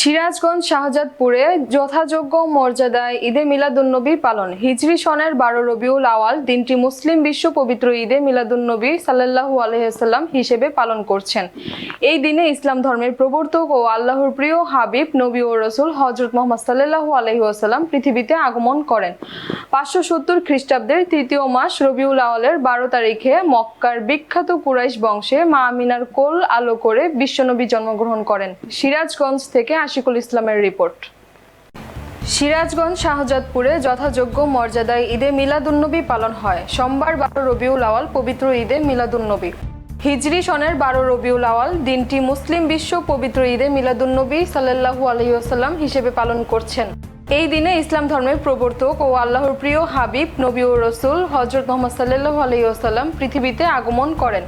সিরাজগঞ্জ শাহজাদপুরে যথাযোগ্য মর্যাদায় ঈদে মিলাদুন্নবী পালন। হিজরি সনের বারো রবিউল আওয়াল দিনটি মুসলিম বিশ্ব পবিত্র ঈদে মিলাদুন্নবী সাল্লাহু আলহিহাল্লাম হিসেবে পালন করছেন। এই দিনে ইসলাম ধর্মের প্রবর্তক ও আল্লাহর প্রিয় হাবিব, নবী ও রসুল হজরত মোহাম্মদ সাল্লাহু আলহিহাল্লাম পৃথিবীতে আগমন করেন। পাঁচশো সত্তর খ্রিস্টাব্দের তৃতীয় মাস রবিউল আওয়ালের বারো তারিখে মক্কার বিখ্যাত কুরাইশ বংশে মা আমিনার কোল আলো করে বিশ্বনবী জন্মগ্রহণ করেন। সিরাজগঞ্জ থেকে আশিকুল ইসলামের রিপোর্ট। সিরাজগঞ্জ শাহজাদপুরে যথাযোগ্য মর্যাদায় ঈদে মিলাদুন্নবী পালন হয়। সোমবার বারো রবিউল আওয়াল পবিত্র ঈদে মিলাদুন্নবী। হিজরি সনের বারো রবিউল আওয়াল দিনটি মুসলিম বিশ্ব পবিত্র ঈদে মিলাদুন্নবী সাল্লাহু আলহিউসাল্লাম হিসেবে পালন করছেন। এই দিনে ইসলাম ধর্মের প্রবর্তক ও আল্লাহর প্রিয় হাবিব, নবী ও রসুল হজরত মোহাম্মদ সাল্লাহু আলহিউসাল্লাম পৃথিবীতে আগমন করেন।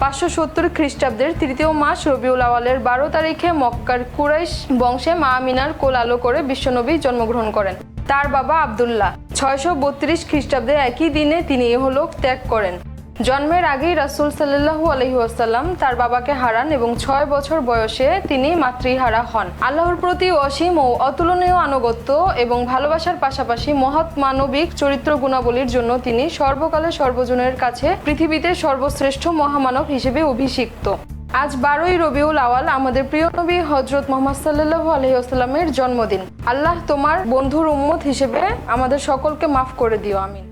পাঁচশো সত্তর খ্রিস্টাব্দের তৃতীয় মাস রবিউল আওয়ালের বারো তারিখে মক্কার কুরাইশ বংশে মা আমিনার কোল আলো করে বিশ্বনবী জন্মগ্রহণ করেন। তার বাবা আবদুল্লাহ। ছয়শো বত্রিশ খ্রিস্টাব্দে একই দিনে তিনি ইহলোক ত্যাগ করেন। জন্মের আগেই রাসুল সাল্লাহু আলহিউসাল্লাম তার বাবাকে হারান এবং ছয় বছর বয়সে তিনি মাতৃহারা হন। আল্লাহর প্রতি অসীম ও অতুলনীয় আনুগত্য এবং ভালোবাসার পাশাপাশি মহৎ মানবিক চরিত্র গুণাবলীর জন্য তিনি সর্বকালে সর্বজনের কাছে পৃথিবীতে সর্বশ্রেষ্ঠ মহামানব হিসেবে অভিষিক্ত। আজ বারোই রবিউল আওয়াল আমাদের প্রিয় নবী হজরত মোহাম্মদ সাল্লাহু আলহিউসাল্লামের জন্মদিন। আল্লাহ তোমার বন্ধুর উম্মত হিসেবে আমাদের সকলকে মাফ করে দিও, আমিন।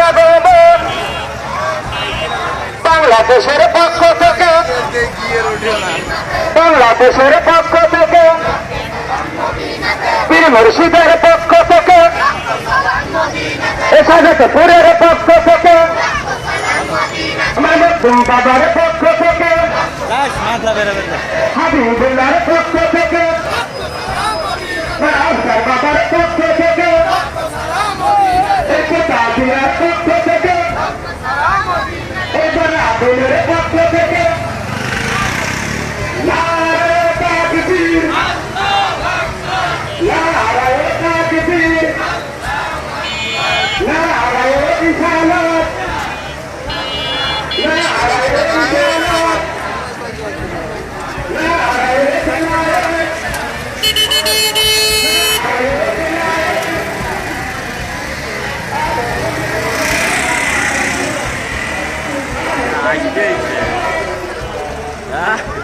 আগমন বাংলাদেশের পক্ষ থেকে বাংলাদেশের পক্ষ থেকে বীর মুর্শিদের পক্ষ থেকে এসাদতপুরের পক্ষ থেকে আমাদের পক্ষ থেকে. হাবিবুল্লাহর পক্ষ থেকে দিয়ার পক্ষ থেকে এবার আদলের Yeah,